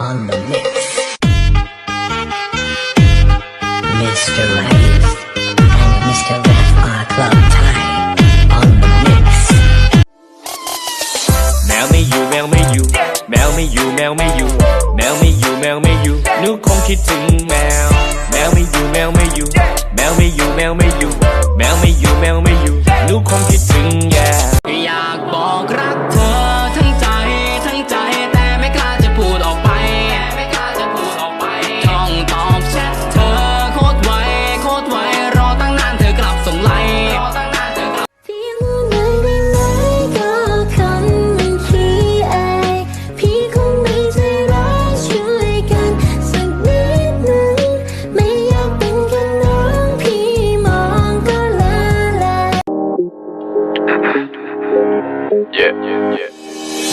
on the mix. Mr. Right and Mr. Left are club tie on the mix. แมวไม่อยู่แมวไม่อยู่ แมวไม่อยู่แมวไม่อยู่ แมวไม่อยู่แมวไม่อยู่หนูคงคิดถึง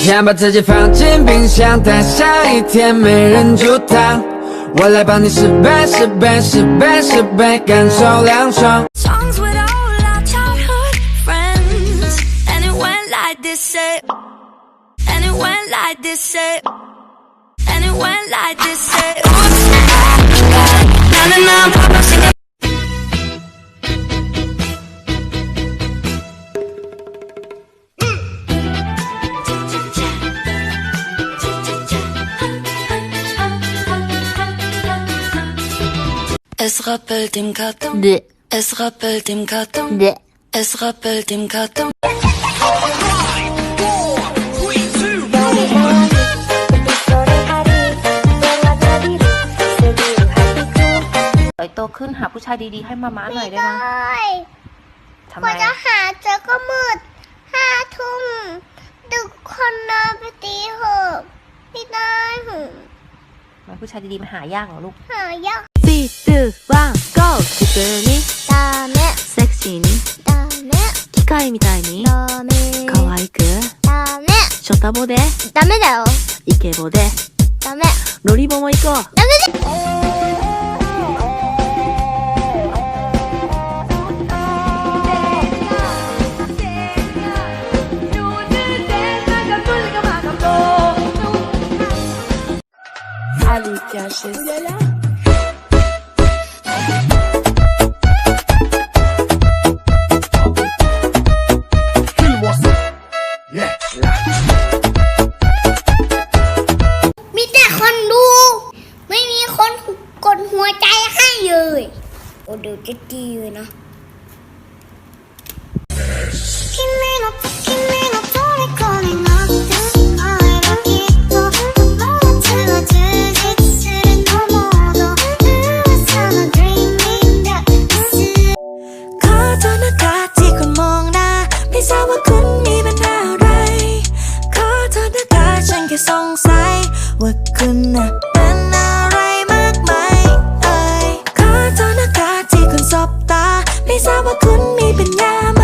先把自己放进冰箱，等下一天没人煮汤。我来帮你十倍、十倍、十倍、十倍，感受凉爽。'Es rappelt im Karton. Es rappelt im Karton. Es rappelt im Karton. เอยโตขึ้นหาผู้ชายดีๆ ให้มาม้าหน่อยได้ไหมได้ทำกไมว่าจะหาเจอก็มืดห้าทุ่ม ดึกคนนอนไปตีหกไม่ได้หึมันผู้ชายดีๆมาหายากเหรอลูก หายาก 3, 2, 1, go! 普通に。ダメセクシーに。ダメ。機械みたいに。ダメ。可愛く。ダメ。ショタボで。ダメだよ。イケボで。ダメ。ロリボも行こう。ダメだมี เลยโอ้เดี๋ยวจะดีเลยนะไม่ทราบว่าคุณมีปัญหาอะไร ขอโทษนะคะฉันแค่สงสัยว่าคุณนะ ไม่ทราบว่าคุณมีปัญญาไหม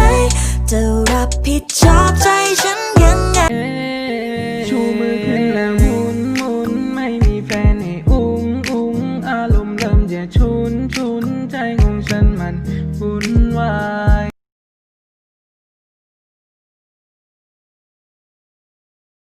จะรับผิดชอบใจฉันยังไง ชูมือขึ้นแล้วมุนมุนไม่มีแฟนให้อุ้งอุ้งอารมณ์เริ่มจะชุนชุนใจงงฉันมันวุ่นวาย